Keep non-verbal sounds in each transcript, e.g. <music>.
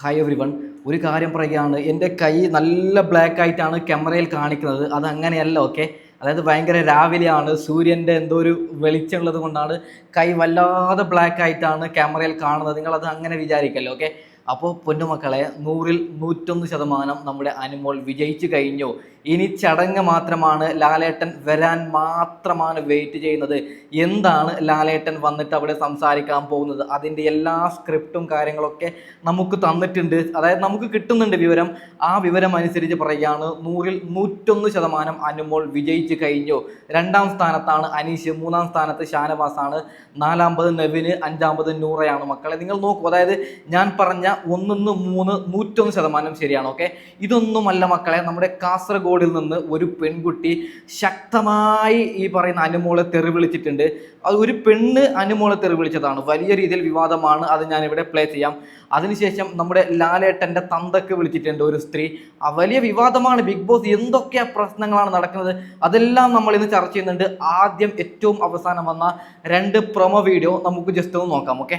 Hi every one ഒരു കാര്യം പറയുകയാണ്. എന്റെ കൈ നല്ല ബ്ലാക്ക് ആയിട്ടാണ് ക്യാമറയിൽ കാണിക്കുന്നത്. അത് അങ്ങനെയല്ല ഓക്കെ അതായത് ഭയങ്കര രാവിലെയാണ്. സൂര്യന്റെ എന്തോ ഒരു വെളിച്ചമുള്ളത് കൊണ്ടാണ് കൈ വല്ലാതെ ബ്ലാക്ക് ആയിട്ടാണ് ക്യാമറയിൽ കാണുന്നത്. നിങ്ങളത് അങ്ങനെ വിചാരിക്കല്ലോ ഓക്കെ അപ്പോൾ പൊന്നുമക്കളെ നൂറിൽ നൂറ്റൊന്ന് ശതമാനം നമ്മുടെ അനുമോൾ വിജയിച്ചു കഴിഞ്ഞു. ഇനി ചടങ്ങ് മാത്രമാണ് ലാലേട്ടൻ വരാൻ മാത്രമാണ് വെയിറ്റ് ചെയ്യുന്നത്. എന്താണ് ലാലേട്ടൻ വന്നിട്ട് അവിടെ സംസാരിക്കാൻ പോകുന്നത്? അതിന്റെ എല്ലാ സ്ക്രിപ്റ്റും കാര്യങ്ങളൊക്കെ നമുക്ക് തന്നിട്ടുണ്ട്. അതായത് നമുക്ക് കിട്ടുന്നുണ്ട് വിവരം. ആ വിവരം അനുസരിച്ച് പറയുകയാണ് നൂറിൽ നൂറ്റൊന്ന് ശതമാനം അനുമോൾ വിജയിച്ചു കഴിഞ്ഞു. രണ്ടാം സ്ഥാനത്താണ് അനീഷ് മൂന്നാം സ്ഥാനത്ത് ഷാനവാസാണ് നാലാമത് നെവിന് അഞ്ചാമത് നൂറയാണ്. മക്കളെ നിങ്ങൾ നോക്കൂ. അതായത് ഞാൻ പറഞ്ഞ ഒന്നിന്ന് മൂന്ന് നൂറ്റൊന്ന് ശതമാനം ശരിയാണ് ഓക്കെ ഇതൊന്നുമല്ല മക്കളെ നമ്മുടെ കാസർഗോഡിൽ നിന്ന് ഒരു പെൺകുട്ടി ശക്തമായി ഈ പറയുന്ന അനുമോളെ തെറി വിളിച്ചിട്ടുണ്ട് അത് ഒരു പെണ്ണ് അനുമോളെ തെറി വിളിച്ചതാണ് വലിയ രീതിയിൽ വിവാദമാണ് അത് ഞാൻ ഇവിടെ പ്ലേ ചെയ്യാം. അതിനുശേഷം നമ്മുടെ ലാലേട്ടന്റെ തന്തക്ക് വിളിച്ചിട്ടുണ്ട് ഒരു സ്ത്രീ. ആ വലിയ വിവാദമാണ് ബിഗ് ബോസ് എന്തൊക്കെ പ്രശ്നങ്ങളാണ് നടക്കുന്നത്? അതെല്ലാം നമ്മൾ ഇന്ന് ചർച്ച ചെയ്യുന്നുണ്ട്. ആദ്യം ഏറ്റവും അവസാനം വന്ന രണ്ട് പ്രൊമോ വീഡിയോ നമുക്ക് ജസ്റ്റ് ഒന്ന് നോക്കാം ഓക്കെ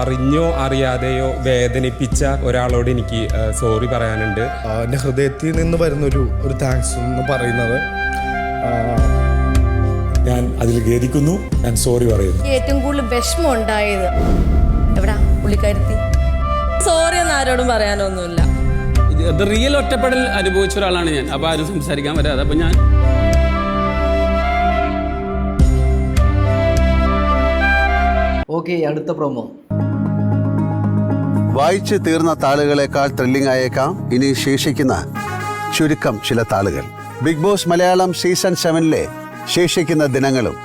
അറിഞ്ഞോ അറിയാതെയോ വേദനിപ്പിച്ച ഒരാളോട് എനിക്ക് സോറി പറയാനുണ്ട്. എന്റെ ഹൃദയത്തിൽ നിന്ന് വരുന്നൊരു ഒരു താങ്ക്സ് എന്ന് പറയുന്നത് ഞാൻ അതിൽ ഖേദിക്കുന്നു ഞാൻ സോറി പറയുന്നു. ഏറ്റവും കൂടുതൽ വിഷമം ഉണ്ടായത് എവിടാ? പുള്ളിക്കാരുത്തി. സോറി എന്ന് ആരോടും പറയാനൊന്നുമില്ല. ഇത് റിയൽ ഒറ്റപ്പെടൽ അനുഭവിച്ച ഒരാളാണ് ഞാൻ. അപ്പോൾ ആരും സംസാരിക്കാൻ വരാതെ. അപ്പോൾ ഞാൻ ഓക്കെ അടുത്ത പ്രൊമോ വായിച്ചു തീർന്ന താളുകളെക്കാൾ ത്രില്ലിംഗ് ആയേക്കാം ഇനി ശേഷിക്കുന്ന ചുരുക്കം ചില താളുകൾ. ബിഗ് ബോസ് മലയാളം സീസൺ സെവനിലെ ശേഷിക്കുന്ന ദിനങ്ങളും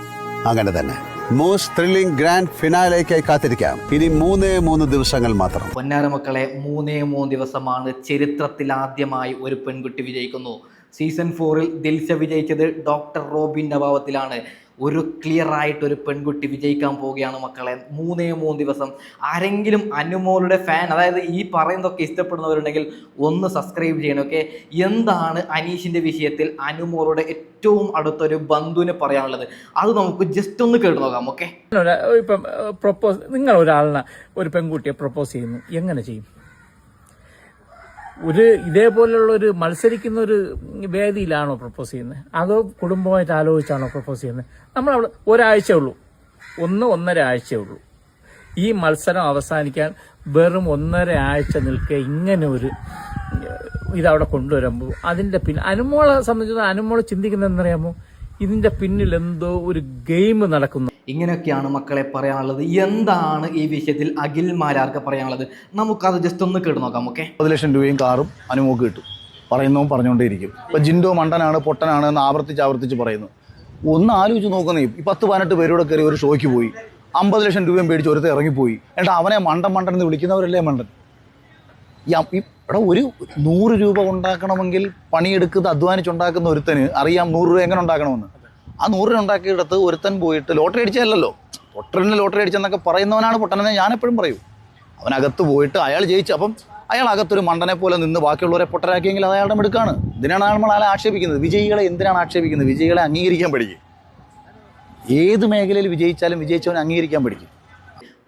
അങ്ങനെ തന്നെ. മോസ്റ്റ് ത്രില്ലിംഗ് ഗ്രാൻഡ് ഫിനാലേക്കായി കാത്തിരിക്കാം. ഇനി മൂന്നേ മൂന്ന് ദിവസങ്ങൾ മാത്രം. പൊന്നാര മക്കളെ മൂന്നേ മൂന്ന് ദിവസമാണ് ചരിത്രത്തിൽ ആദ്യമായി ഒരു പെൺകുട്ടി വിജയിക്കുന്നു. സീസൺ ഫോറിൽ ദിൽഷ വിജയിച്ചത് ഡോക്ടർ റോബിന്റെ അഭാവത്തിലാണ് ഒരു ക്ലിയർ ആയിട്ട് ഒരു പെൺകുട്ടി വിജയിക്കാൻ പോവുകയാണ് മക്കളെ. മൂന്നേ മൂന്ന് ദിവസം. ആരെങ്കിലും അനുമോളുടെ ഫാൻ അതായത് ഈ പറയുന്നതൊക്കെ ഇഷ്ടപ്പെടുന്നവരുണ്ടെങ്കിൽ ഒന്ന് സബ്സ്ക്രൈബ് ചെയ്യണം ഓക്കെ എന്താണ് അനീഷിന്റെ വിഷയത്തിൽ അനുമോളുടെ ഏറ്റവും അടുത്തൊരു ബന്ധുവിന് പറയാനുള്ളത്? അത് നമുക്ക് ജസ്റ്റ് ഒന്ന് കേട്ടു നോക്കാം ഓക്കെ ഇപ്പം പ്രൊപ്പോസ് നിങ്ങൾ ഒരാളിനെ ഒരു പെൺകുട്ടിയെ പ്രൊപ്പോസ് ചെയ്യുന്നു. എങ്ങനെ ചെയ്യും? ഒരു ഇതേപോലെയുള്ള ഒരു മത്സരിക്കുന്ന ഒരു വേദിയിലാണോ പ്രപ്പോസ് ചെയ്യുന്നത് അതോ കുടുംബമായിട്ട് ആലോചിച്ചാണോ പ്രപ്പോസ് ചെയ്യുന്നത് നമ്മൾ അവിടെ ഒരാഴ്ച ഉള്ളൂ. ഒന്ന് ഒന്നര ആഴ്ചയേ ഉള്ളൂ. ഈ മത്സരം അവസാനിക്കാൻ വെറും ഒന്നര ആഴ്ച നിൽക്കുക ഇങ്ങനെ ഒരു ഇതവിടെ കൊണ്ടുവരുമ്പോൾ അതിന്റെ പിന്നെ അനുമോളെ സംബന്ധിച്ചിടത്തോളം അനുമോളെ ചിന്തിക്കുന്നത് എന്നറിയാമോ ഇതിന്റെ പിന്നിൽ എന്തോ ഒരു ഗെയിം നടക്കുന്നു. ഇങ്ങനെയൊക്കെയാണ് മക്കളെ പറയാനുള്ളത്. എന്താണ് ഈ വിഷയത്തിൽ അഖിൽ മാരാർക്ക് പറയാനുള്ളത്? നമുക്കത് ജസ്റ്റ് ഒന്ന് കേട്ട് നോക്കാം ഓക്കെ പത്ത് ലക്ഷം രൂപയും കാറും അനുമോക്ക് കിട്ടും. പറയുന്നതും പറഞ്ഞുകൊണ്ടേയിരിക്കും. ഇപ്പൊ ജിൻഡോ മണ്ടനാണ് പൊട്ടനാണ് എന്ന് ആവർത്തിച്ച് ആവർത്തിച്ച് പറയുന്നു. ഒന്ന് ആലോചിച്ച് നോക്കുന്നേ ഈ പത്ത് പതിനെട്ട് പേരൂടെ കയറി ഒരു ഷോയ്ക്ക് പോയി. അമ്പത് ലക്ഷം രൂപയും പേടിച്ച് ഒരുത്ത ഇറങ്ങിപ്പോയി. എന്നിട്ട് അവനെ മണ്ടൻ മണ്ടൻ എന്ന് വിളിക്കുന്നവരല്ലേ മണ്ടൻ? ഈ എടാ ഒരു നൂറ് രൂപ ഉണ്ടാക്കണമെങ്കിൽ പണിയെടുക്കുന്നത് അധ്വാനിച്ചുണ്ടാക്കുന്ന ഒരുത്തന് അറിയാം നൂറ് രൂപ എങ്ങനെ ഉണ്ടാക്കണമെന്ന്. ആ നൂറ് രൂപ ഉണ്ടാക്കിയെടുത്ത് ഒരുത്തൻ പോയിട്ട് ലോട്ടറി അടിച്ചതല്ലല്ലോ. പൊട്ടറിന് ലോട്ടറി അടിച്ചെന്നൊക്കെ പറയുന്നവനാണ് പൊട്ടനെന്ന് ഞാൻ എപ്പോഴും പറയും. അവനകത്ത് പോയിട്ട് അയാൾ ജയിച്ചു. അപ്പം അയാൾ അകത്തൊരു മണ്ടനെ പോലെ നിന്ന് ബാക്കിയുള്ളവരെ പൊട്ടരാക്കിയെങ്കിൽ അത് അയാളുടെ മിടുക്കാണ്. ഇതിനാണ് നമ്മൾ അയാളെ ആക്ഷേപിക്കുന്നത്. വിജയികളെ എന്തിനാണ് ആക്ഷേപിക്കുന്നത്? വിജയികളെ അംഗീകരിക്കാൻ പഠിക്കും. ഏത് മേഖലയിൽ വിജയിച്ചാലും വിജയിച്ചവനെ അംഗീകരിക്കാൻ പഠിക്കും.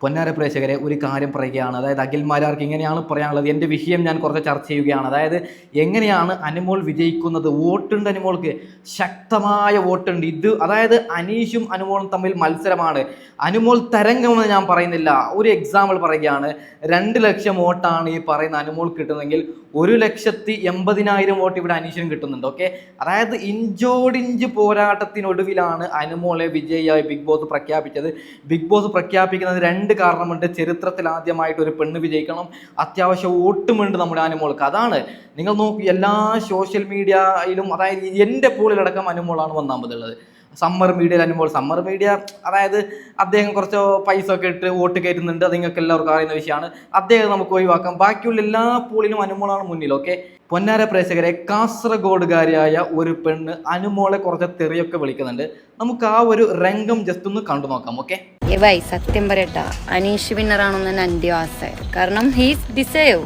പൊന്നാര പ്രേക്ഷകരെ ഒരു കാര്യം പറയുകയാണ്. അതായത് അഖിൽമാരാർക്ക് ഇങ്ങനെയാണ് പറയാനുള്ളത്. എന്റെ വിഷയം ഞാൻ കുറച്ച് ചർച്ച ചെയ്യുകയാണ്. അതായത് എങ്ങനെയാണ് അനുമോൾ വിജയിക്കുന്നത്? വോട്ടുണ്ട് അനുമോൾക്ക്. ശക്തമായ വോട്ടുണ്ട്. ഇത് അതായത് അനീഷും അനുമോളും തമ്മിൽ മത്സരമാണ്. അനുമോൾ തരംഗമെന്ന് ഞാൻ പറയുന്നില്ല. ഒരു എക്സാമ്പിൾ പറയുകയാണ്. രണ്ട് ലക്ഷം വോട്ടാണ് ഈ പറയുന്ന അനുമോൾ കിട്ടുന്നതെങ്കിൽ ഒരു ലക്ഷത്തി എൺപതിനായിരം വോട്ട് ഇവിടെ അനീഷിനും കിട്ടുന്നുണ്ട്. ഓക്കെ അതായത് ഇഞ്ചോടിഞ്ച് പോരാട്ടത്തിനൊടുവിലാണ് അനുമോളെ വിജയിയായി ബിഗ് ബോസ് പ്രഖ്യാപിച്ചത്. ബിഗ് ബോസ് പ്രഖ്യാപിക്കുന്നത് രണ്ട് കാരണമുണ്ട്. ചരിത്രത്തിൽ ആദ്യമായിട്ട് ഒരു പെണ്ണ് വിജയിക്കണം. അത്യാവശ്യം ഒട്ടുമുണ്ട് നമ്മുടെ അനുമോൾക്ക്. അതാണ്. നിങ്ങൾ നോക്കി എല്ലാ സോഷ്യൽ മീഡിയയിലും അതായത് എന്റെ പൂളിലടക്കം അനുമോളാണ് ഒന്നാമതുള്ളത്. സമ്മർ മീഡിയയിൽ അനുമോൾ. സമ്മർ മീഡിയ അതായത് അദ്ദേഹം കുറച്ച് പൈസ ഒക്കെ ഇട്ട് വോട്ട് കയറ്റുന്നുണ്ട്. അത് നിങ്ങൾക്ക് എല്ലാവർക്കും അറിയുന്ന വിഷയമാണ്. അദ്ദേഹം നമുക്ക് ഒഴിവാക്കാം. ബാക്കിയുള്ള എല്ലാ പൂളിലും അനുമോളാണ് മുന്നിൽ ഓക്കെ പൊന്നാര പ്രേക്ഷകരെ കാസർഗോഡുകാരിയായ ഒരു പെണ്ണ് അനുമോളെ കുറച്ച് തെറിയൊക്കെ വിളിക്കുന്നുണ്ട്. നമുക്ക് ആ ഒരു രംഗം ജസ്റ്റ് ഒന്ന് കണ്ടു നോക്കാം ഓക്കെ ഏ വൈ സത്യം പറയട്ടാ. അനീഷ് വിന്നറാണെന്ന് തന്നെ എന്റെ ആശയം കാരണം ഹീസ് ഡിസേർവ്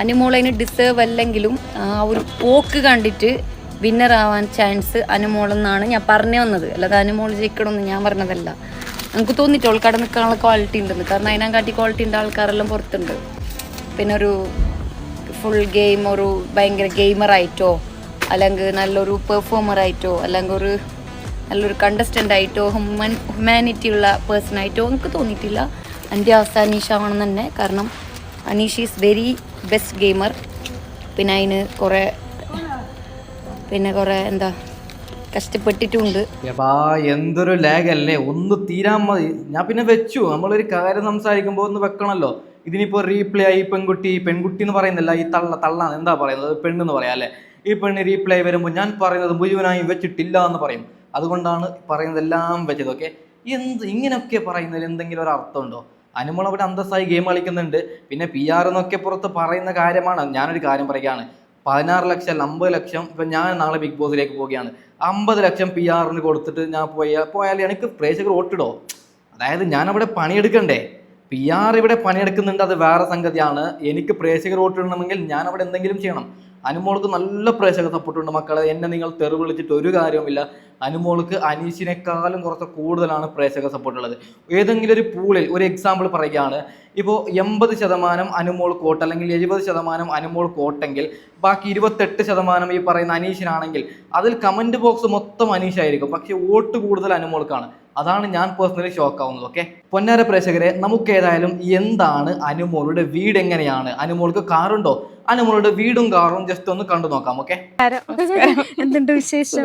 അനുമോളതിന് ഡിസേർവ് അല്ലെങ്കിലും ആ ഒരു പോക്ക് കണ്ടിട്ട് വിന്നർ ആവാൻ ചാൻസ് അനുമോളെന്നാണ് ഞാൻ പറഞ്ഞു വന്നത്. അല്ലാതെ അനുമോൾ ജയിക്കണമെന്ന് ഞാൻ പറഞ്ഞതല്ല. നമുക്ക് തോന്നിയിട്ട് അവൾക്ക് നിൽക്കാനുള്ള ക്വാളിറ്റി ഉണ്ടെന്ന്. കാരണം അതിനെക്കാട്ടി ക്വാളിറ്റി ഉണ്ട് ആൾക്കാരെല്ലാം പുറത്തുണ്ട്. പിന്നെ ഒരു ഫുൾ ഗെയിം ഒരു ഭയങ്കര ഗെയിമറായിട്ടോ അല്ലെങ്കിൽ നല്ലൊരു പെർഫോമറായിട്ടോ അല്ലെങ്കിൽ ഒരു നല്ലൊരു കണ്ടസ്റ്റന്റ് ആയിട്ടോ ഹ്യൂമൻ ഹ്യൂമാനിറ്റി ഉള്ള പേഴ്സൺ ആയിട്ടോ എനിക്ക് തോന്നിയിട്ടില്ല. എന്റെ അവസ്ഥ അനീഷ ആണെന്ന് തന്നെ. കാരണം Aneesh is very best gamer പിന്നെ അതിന് കുറേ പിന്നെ കുറേ എന്താ കഷ്ടപ്പെട്ടിട്ടുണ്ട്. എന്തൊരു ലാഗ് അല്ലേ? ഒന്ന് തീരാൻ മതി. ഞാൻ പിന്നെ വെച്ചു. നമ്മളൊരു കാര്യം സംസാരിക്കുമ്പോൾ ഒന്ന് വെക്കണമല്ലോ ഇതിനിപ്പോൾ റീപ്ലേ ആയി പെൺകുട്ടി. പെൺകുട്ടി എന്ന് പറയുന്നില്ല. ഈ തള്ള തള്ള എന്താ പറയുന്നത്? പെണ്ണെന്ന് പറയാം അല്ലേ? ഈ പെണ്ണ് റീപ്ലേ വരുമ്പോൾ ഞാൻ പറയുന്നത് മുഴുവനായി വെച്ചിട്ടില്ല എന്ന് പറയും. അതുകൊണ്ടാണ് പറയുന്നതെല്ലാം വെച്ചത് ഓക്കെ എന്ത് ഇങ്ങനെയൊക്കെ പറയുന്നതിൽ എന്തെങ്കിലും ഒരു അർത്ഥമുണ്ടോ? അനുമോൾ അവിടെ അന്തസ്സായി ഗെയിം കളിക്കുന്നുണ്ട്. പിന്നെ പി ആർ എന്നൊക്കെ പുറത്ത് പറയുന്ന കാര്യമാണ്. ഞാനൊരു കാര്യം പറയുകയാണ്. പതിനാറ് ലക്ഷം അല്ല അമ്പത് ലക്ഷം ഇപ്പം ഞാൻ നാളെ ബിഗ് ബോസിലേക്ക് പോവുകയാണ്. അമ്പത് ലക്ഷം പി ആറിന് കൊടുത്തിട്ട് ഞാൻ പോയ പോയാൽ എനിക്ക് പ്രേക്ഷകർ ഓട്ടിടോ അതായത് ഞാൻ അവിടെ പണിയെടുക്കണ്ടേ? പി ആർ ഇവിടെ പണിയെടുക്കുന്നുണ്ട് അത് വേറെ സംഗതിയാണ്. എനിക്ക് പ്രേക്ഷകർ വോട്ടിടണമെങ്കിൽ ഞാൻ അവിടെ എന്തെങ്കിലും ചെയ്യണം. അനുമോൾക്ക് നല്ല പ്രേക്ഷക സപ്പോർട്ട് ഉണ്ട്. മക്കളെ എന്നെ നിങ്ങൾ തെറി വിളിച്ചിട്ട് ഒരു കാര്യവുമില്ല. അനുമോൾക്ക് അനീഷിനേക്കാളും കുറച്ച് കൂടുതലാണ് പ്രേക്ഷക സപ്പോർട്ടുള്ളത് ഏതെങ്കിലും ഒരു പൂളിൽ ഒരു എക്സാമ്പിൾ പറയുകയാണ്. ഇപ്പോൾ എൺപത് ശതമാനം അനുമോൾ കോട്ട് അല്ലെങ്കിൽ എഴുപത് ശതമാനം അനുമോൾ കോട്ടെങ്കിൽ ബാക്കി ഇരുപത്തെട്ട് ശതമാനം ഈ പറയുന്ന അനീഷിനാണെങ്കിൽ അതിൽ കമന്റ് ബോക്സ് മൊത്തം അനീഷായിരിക്കും. പക്ഷേ വോട്ട് കൂടുതൽ അനുമോൾക്കാണ്. അതാണ് ഞാൻ പേഴ്സണലി ഷോക്ക് ആവുന്നത് ഓക്കെ പൊന്നാര പ്രേക്ഷകരെ നമുക്ക് ഏതായാലും എന്താണ് അനുമോളുടെ വീട് എങ്ങനെയാണ്? അനുമോൾക്ക് കാറുണ്ടോ അനുമോളുടെ വീടും കാറും ജസ്റ്റ് ഒന്ന് കണ്ടു നോക്കാം ഓക്കെ <laughs> എന്തുണ്ട് വിശേഷം?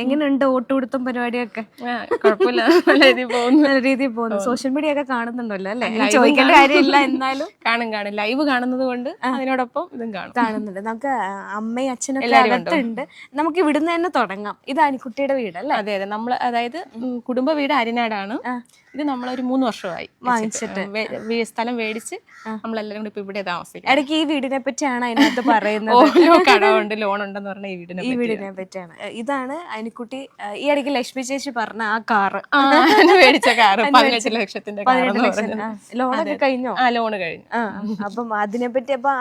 എങ്ങനെയുണ്ട്? ഓട്ടുകൊടുത്തും പരിപാടിയൊക്കെ? ആ, കുഴപ്പമില്ല. നല്ല രീതിയിൽ പോകുന്നു. നല്ല രീതിയിൽ പോകുന്നു. സോഷ്യൽ മീഡിയ ഒക്കെ കാണുന്നുണ്ടല്ലോ അല്ലേ? ചോദിക്കേണ്ട കാര്യമില്ല എന്നാലും. കാണും കാണും. ലൈവ് കാണുന്നത് കൊണ്ട് അതിനോടൊപ്പം ഇതും കാണും. കാണുന്നുണ്ട്. നമുക്ക് അമ്മയും അച്ഛനൊക്കെ എല്ലാവരും ഉണ്ട്. അകത്തുണ്ട്. നമുക്ക് ഇവിടുന്ന് തന്നെ തുടങ്ങാം. ഇത് അനിക്കുട്ടിയുടെ വീടല്ലേ അതെ അതെ. നമ്മൾ അതായത് കുടുംബ വീട് അരിനാടാണ്. ഇത് നമ്മളൊരു മൂന്ന് വർഷമായി വാങ്ങിച്ചിട്ട്. സ്ഥലം മേടിച്ച് നമ്മളെല്ലാരും കൂടി ഇപ്പൊ ഇവിടെ താമസിക്കും ഇടയ്ക്ക് ഈ വീടിനെ പറ്റിയാണ് അതിനകത്ത് പറയുന്നത്. ഓരോ കടമുണ്ട് ലോൺ ഉണ്ടെന്ന് പറഞ്ഞ ഈ വീടിനെ ഈ വീടിനെ പറ്റിയാണ്. ഇതാണ് അനിക്കുട്ടി ഈ ഇടയ്ക്ക് ലക്ഷ്മി ചേച്ചി പറഞ്ഞ ആ കാറ്. മേടിച്ച കാറ്. പതിനെട്ട് ലക്ഷത്തിന്റെ ലോണൊക്കെ കഴിഞ്ഞോ? ആ ലോണ് കഴിഞ്ഞു. അപ്പം അതിനെ പറ്റി അപ്പൊ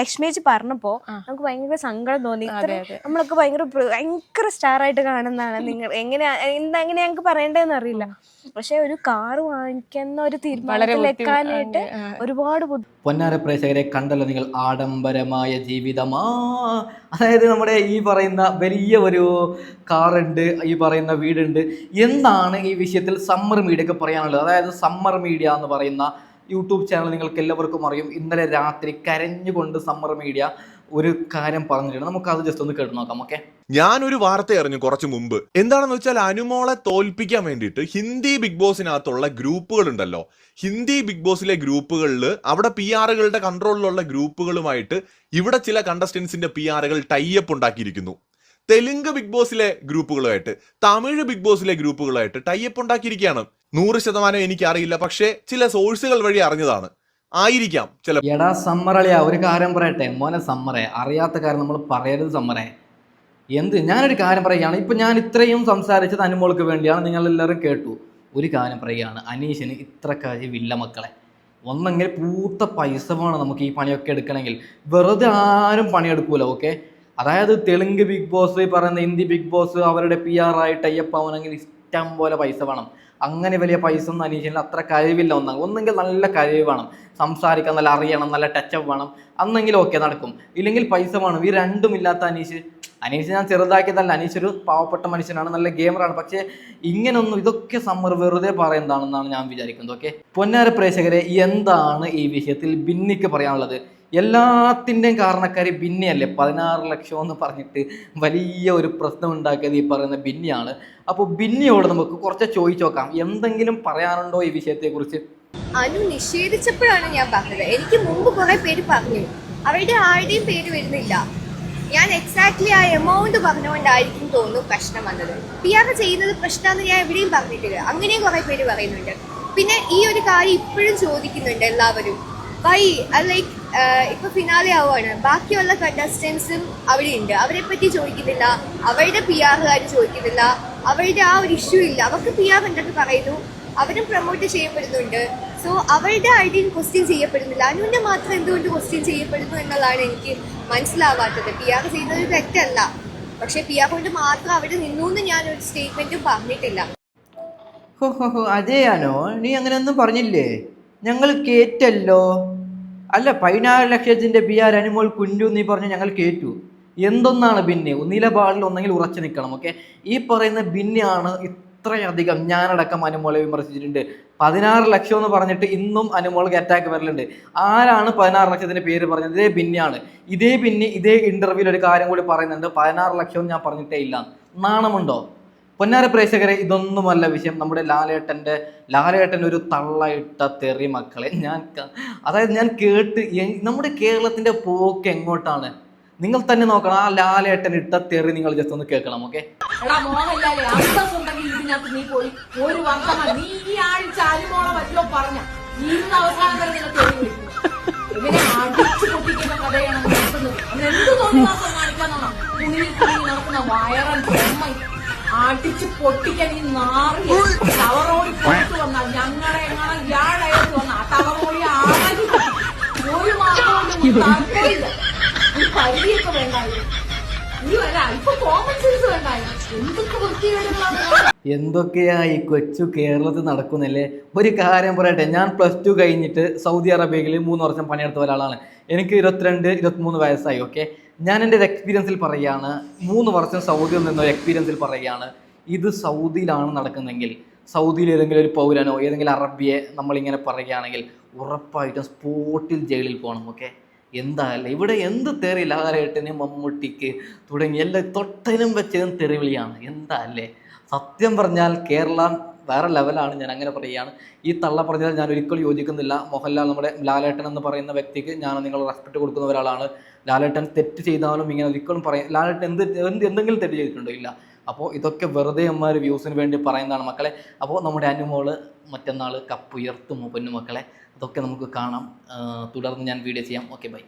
ലക്ഷ്മി ചേച്ചി പറഞ്ഞപ്പോ നമുക്ക് ഭയങ്കര സങ്കടം തോന്നി. നമ്മളൊക്കെ ഭയങ്കര ഭയങ്കര സ്റ്റാർ ആയിട്ട് കാണുന്നതാണ്. നിങ്ങൾ എങ്ങനെയാ എന്താ എങ്ങനെ ഞങ്ങൾക്ക് പറയേണ്ടതെന്ന് അറിയില്ല. പക്ഷെ ഒരു കാർ വാങ്ങിക്കുന്ന ഒരു എത്താനായിട്ട് ഒരുപാട് പൊന്നാര പ്രേക്ഷകരെ കണ്ടല്ലോ നിങ്ങൾ ആഡംബരമായ ജീവിതമാ അതായത് നമ്മുടെ ഈ പറയുന്ന വലിയ ഒരു കാറുണ്ട് ഈ പറയുന്ന വീടുണ്ട്. എന്താണ് ഈ വിഷയത്തിൽ സമ്മർ മീഡിയ ഒക്കെ പറയാനുള്ളത്? അതായത് സമ്മർ മീഡിയ എന്ന് പറയുന്ന യൂട്യൂബ് ചാനൽ നിങ്ങൾക്ക് എല്ലാവർക്കും അറിയും. ഇന്നലെ രാത്രി കരഞ്ഞുകൊണ്ട് സമ്മർ മീഡിയ ഒരു കാര്യം പറഞ്ഞിട്ടുണ്ട്. നമുക്ക് അത് ജസ്റ്റ് ഒന്ന് കേട്ട് നോക്കാം ഓക്കെ ഞാനൊരു വാർത്ത അറിഞ്ഞു കുറച്ച് മുമ്പ്. എന്താണെന്ന് വെച്ചാൽ അനുമോളെ തോൽപ്പിക്കാൻ വേണ്ടിയിട്ട് ഹിന്ദി ബിഗ് ബോസിനകത്തുള്ള ഗ്രൂപ്പുകൾ ഉണ്ടല്ലോ ഹിന്ദി ബിഗ് ബോസിലെ ഗ്രൂപ്പുകളിൽ അവിടെ പി ആറുകളുടെ കൺട്രോളിലുള്ള ഗ്രൂപ്പുകളുമായിട്ട് ഇവിടെ ചില കണ്ടസ്റ്റൻസിന്റെ പി ആറുകൾ ടൈപ്പ് ഉണ്ടാക്കിയിരിക്കുന്നു. തെലുങ്ക് ബിഗ് ബോസിലെ ഗ്രൂപ്പുകളുമായിട്ട് തമിഴ് ബിഗ് ബോസിലെ ഗ്രൂപ്പുകളായിട്ട് ടൈപ്പ് ഉണ്ടാക്കിയിരിക്കുകയാണ്. നൂറ് ശതമാനം എനിക്കറിയില്ല പക്ഷേ ചില സോഴ്സുകൾ വഴി അറിഞ്ഞതാണ്. ആയിരിക്കാം ചില എടാ സമ്മറളിയാ ഒരു കാര്യം പറയട്ടെ. മോനെ സമ്മറേ അറിയാത്ത കാര്യം നമ്മൾ പറയരുത് സമ്മറേ. എന്ത്? ഞാനൊരു കാര്യം പറയുകയാണ്. ഇപ്പം ഞാൻ ഇത്രയും സംസാരിച്ചത് അനുമോൾക്ക് വേണ്ടിയാണ്. നിങ്ങളെല്ലാവരും കേട്ടു. ഒരു കാര്യം പറയുകയാണ്. അനീഷിന് ഇത്ര കഴിവില്ല മക്കളെ. ഒന്നെങ്കിൽ പൂത്ത പൈസ വേണം നമുക്ക് ഈ പണിയൊക്കെ എടുക്കണമെങ്കിൽ. വെറുതെ ആരും പണിയെടുക്കൂല ഓക്കെ അതായത് തെലുങ്ക് ബിഗ് ബോസ് പറയുന്ന ഹിന്ദി ബിഗ് ബോസ് അവരുടെ പി ആർ ആയിട്ട് അയ്യപ്പ ആവണമെങ്കിൽ ഇഷ്ടം പോലെ പൈസ വേണം. അങ്ങനെ വലിയ പൈസ ഒന്നും അനീഷിന് അത്ര കഴിവില്ല ഒന്നാണ് ഒന്നെങ്കിൽ നല്ല കഴിവ് വേണം. സംസാരിക്കാൻ നല്ല അറിയണം നല്ല ടച്ചപ്പ് വേണം. അന്നെങ്കിൽ ഓക്കെ നടക്കും. ഇല്ലെങ്കിൽ പൈസ വേണം. ഈ രണ്ടും ഇല്ലാത്ത അനീഷ് അനീഷ് ഞാൻ ചെറുതാക്കിയതല്ല. അനീഷ് ഒരു പാവപ്പെട്ട മനുഷ്യനാണ് നല്ല ഗെയിമറാണ് പക്ഷേ ഇങ്ങനൊന്നും ഇതൊക്കെ സമ്മർ വെറുതെ പറയുന്നതാണെന്നാണ് ഞാൻ വിചാരിക്കുന്നത് ഓക്കെ പൊന്നാര പ്രേക്ഷകരെ എന്താണ് ഈ വിഷയത്തിൽ ബിന്നിക്ക് പറയാനുള്ളത്? എല്ലാത്തിന്റെയും കാരണക്കാരി ബിന്നിയല്ലേ? പതിനാറ് ലക്ഷം എന്ന് പറഞ്ഞിട്ട് വലിയ ഒരു പ്രശ്നം ഉണ്ടാക്കിയത് ഈ പറയുന്ന ബിന്നിയാണ്. അപ്പോൾ ബിന്നിയോട് നമുക്ക് കുറച്ച് ചോദിച്ചു നോക്കാം. എന്തെങ്കിലും പറയാനുണ്ടോ ഈ വിഷയത്തെക്കുറിച്ച്? അനു നിഷേധിച്ചപ്പോഴാണ് ഞാൻ പറഞ്ഞത്. എനിക്ക് മുമ്പ് കുറെ പേര് പറഞ്ഞു. അവരുടെ ആരുടെയും പേര് വരുന്നില്ല. ഞാൻ എക്സാക്ട്ലി ആ എമൗണ്ട് പറഞ്ഞുകൊണ്ടായിരിക്കും തോന്നുന്നു പ്രശ്നം വന്നത്. പി ആർ ചെയ്യുന്നത് പ്രശ്നമാണെന്ന് ഞാൻ എവിടെയും പറഞ്ഞിട്ടില്ല. അങ്ങനെയും കുറെ പേര് പറയുന്നുണ്ട്. പിന്നെ ഈ ഒരു കാര്യം ഇപ്പോഴും ചോദിക്കുന്നുണ്ട് എല്ലാവരും. വൈ ലൈക്ക് ഇപ്പൊ ഫിനാലെ ആവുകയാണ് ബാക്കിയുള്ള കണ്ടസ്റ്റൻസും അവിടെ ഉണ്ട് അവരെ പറ്റി ചോദിക്കുന്നില്ല. അവരുടെ പി ആറുകാർ ചോദിക്കുന്നില്ല. അവരുടെ ആ ഒരു ഇഷ്യൂ ഇല്ല. അവർക്ക് പി ആർ എന്തൊക്കെ പറയുന്നു. അവരും പ്രൊമോട്ട് ചെയ്യപ്പെടുന്നുണ്ട്. സോ അവരുടെ ഐഡിയ ക്വസ്റ്റ്യൻ ചെയ്യപ്പെടുന്നില്ല. അനുവിന്റെ മാത്രം എന്തുകൊണ്ട് ക്വസ്റ്റ്യൻ ചെയ്യപ്പെടുന്നു എന്നുള്ളതാണ് എനിക്ക് മനസ്സിലാവാത്തത്. പി ആർ ചെയ്യുന്നത് തെറ്റല്ല. പക്ഷെ പി ആർ കൊണ്ട് മാത്രം അവിടെ നിന്നു എന്ന് ഞാൻ ഒരു സ്റ്റേറ്റ്മെന്റും പറഞ്ഞിട്ടില്ല. ഹോ ഹോ ഹോ. അതെയാണോ നീ അങ്ങനെയൊന്നും പറഞ്ഞില്ലേ? ഞങ്ങൾ കേറ്റല്ലോ. അല്ല പതിനാറ് ലക്ഷത്തിന്റെ ബി ആർ അനുമോൾ കുഞ്ചു നീ പറഞ്ഞ് ഞങ്ങൾ കേറ്റു. എന്തൊന്നാണ് ബിന്നി? നിലപാടിൽ ഒന്നെങ്കിൽ ഉറച്ചു നിൽക്കണം ഓക്കെ ഈ പറയുന്ന ഭിന്നെയാണ് ഇത്രയധികം ഞാനടക്കം അനുമോളെ വിമർശിച്ചിട്ടുണ്ട്. പതിനാറ് ലക്ഷം എന്ന് പറഞ്ഞിട്ട് ഇന്നും അനുമോൾക്ക് അറ്റാക്ക് വരലുണ്ട്. ആരാണ് പതിനാറ് ലക്ഷത്തിന്റെ പേര് പറഞ്ഞത്? ഇതേ ഭിന്നെയാണ് ഇതേ ഭിന്നെ ഇതേ ഇന്റർവ്യൂവിൽ ഒരു കാര്യം കൂടി പറയുന്നുണ്ട്. പതിനാറ് ലക്ഷം ഞാൻ പറഞ്ഞിട്ടേ ഇല്ല. നാണമുണ്ടോ? പൊന്നാര പ്രേക്ഷകരെ ഇതൊന്നുമല്ല വിഷയം. നമ്മുടെ ലാലേട്ടന്റെ ലാലേട്ടൻ ഒരു തള്ളയിട്ട തെറി മക്കളെ. ഞാൻ അതായത് ഞാൻ കേട്ട് നമ്മുടെ കേരളത്തിന്റെ പോക്ക് എങ്ങോട്ടാണ്? നിങ്ങൾ തന്നെ നോക്കണം. ആ ലാലേട്ടൻ ഇട്ട തെറി നിങ്ങൾ ജസ്റ്റ് ഒന്ന് കേൾക്കണം ഓക്കെ എടാ മോഹൻലാലേ അന്തസ്സുണ്ടെങ്കിൽ ഇതിനകത്ത് നീ പോയി ഒരു വർത്തമാനം. നീ ഈ ആഴ്ച അനുമോളെ വല്ലോ പറഞ്ഞ. ഇന്ന് അവസാനം വരെ നിനക്ക് എഴുതി വെക്കും. ഇവനെ അടിച്ചു പൊട്ടിക്കുന്ന കഥയാണ് നടത്തുന്നത് അവൻ എന്ത് തോന്നിവാസം കാണിക്കാന്നാണ് കുണിയിൽ കുണി നടക്കുന്ന വയറൻ ബ്രഹ്മ അടിച്ചു പൊട്ടിക്കാൻ ഈ നാറി ടവറോടി പുറത്തു വന്നാൽ ഞങ്ങളെ ഞങ്ങളെ ഇയാളായിട്ട് വന്ന ആ ടവറോടി ആടി ഒരു മാസം ഈ പരിധിയൊക്കെ വേണ്ടായിരുന്നു. നീ വരാ ഇപ്പൊ കോമൺ സെൻസ് വേണ്ടായിരുന്നു. എന്തൊക്കെയാ ഈ കൊച്ചു കേരളത്തിൽ നടക്കുന്നില്ലേ? ഒരു കാര്യം പറയട്ടെ ഞാൻ പ്ലസ് ടു കഴിഞ്ഞിട്ട് സൗദി അറേബ്യയിൽ മൂന്ന് വർഷം പണിയെടുത്ത ഒരാളാണ്. എനിക്ക് ഇരുപത്തിരണ്ട് ഇരുപത്തിമൂന്ന് വയസ്സായി ഓക്കെ ഞാൻ എന്റെ ഒരു എക്സ്പീരിയൻസിൽ പറയുകയാണ് മൂന്ന് വർഷം സൗദിയിൽ നിന്ന ഒരു എക്സ്പീരിയൻസിൽ പറയുകയാണ് ഇത് സൗദിയിലാണ് നടക്കുന്നതെങ്കിൽ സൗദിയിൽ ഏതെങ്കിലും ഒരു പൗരനോ ഏതെങ്കിലും അറബിയെ നമ്മളിങ്ങനെ പറയുകയാണെങ്കിൽ ഉറപ്പായിട്ടും സ്പോട്ടിൽ ജയിലിൽ പോകണം ഓക്കെ എന്താല്ലേ ഇവിടെ എന്ത് തെറി ലാലേട്ടന് മമ്മൂട്ടിക്ക് തുടങ്ങി എല്ലാ തൊട്ടനും വെച്ചതും തെറിവിളിയാണ്. എന്താ അല്ലേ സത്യം പറഞ്ഞാൽ കേരളം വേറെ ലെവലാണ് ഞാൻ അങ്ങനെ പറയുകയാണ്. ഈ തള്ള പറഞ്ഞാൽ ഞാൻ ഒരിക്കലും യോജിക്കുന്നില്ല. മോഹൻലാൽ നമ്മുടെ ലാലേട്ടൻ എന്ന് പറയുന്ന വ്യക്തിക്ക് ഞാൻ നിങ്ങൾ റെസ്പെക്ട് കൊടുക്കുന്ന ഒരാളാണ്. ലാലേട്ടൻ തെറ്റ് ചെയ്താലും ഇങ്ങനെ ഒരിക്കലും പറയാം ലാലേട്ടൻ എന്ത് എന്ത് എന്തെങ്കിലും തെറ്റ് ചെയ്തിട്ടുണ്ടോ? ഇല്ല. അപ്പോൾ ഇതൊക്കെ വെറുതെ അമ്മമാർ വ്യൂസിന് വേണ്ടി പറയുന്നതാണ് മക്കളെ. അപ്പോൾ നമ്മുടെ അനുമോൾ മറ്റന്നാൾ കപ്പ് ഉയർത്തുമോ പൊന്നു മക്കളെ? അതൊക്കെ നമുക്ക് കാണാം. തുടർന്ന് ഞാൻ വീഡിയോ ചെയ്യാം. Okay bye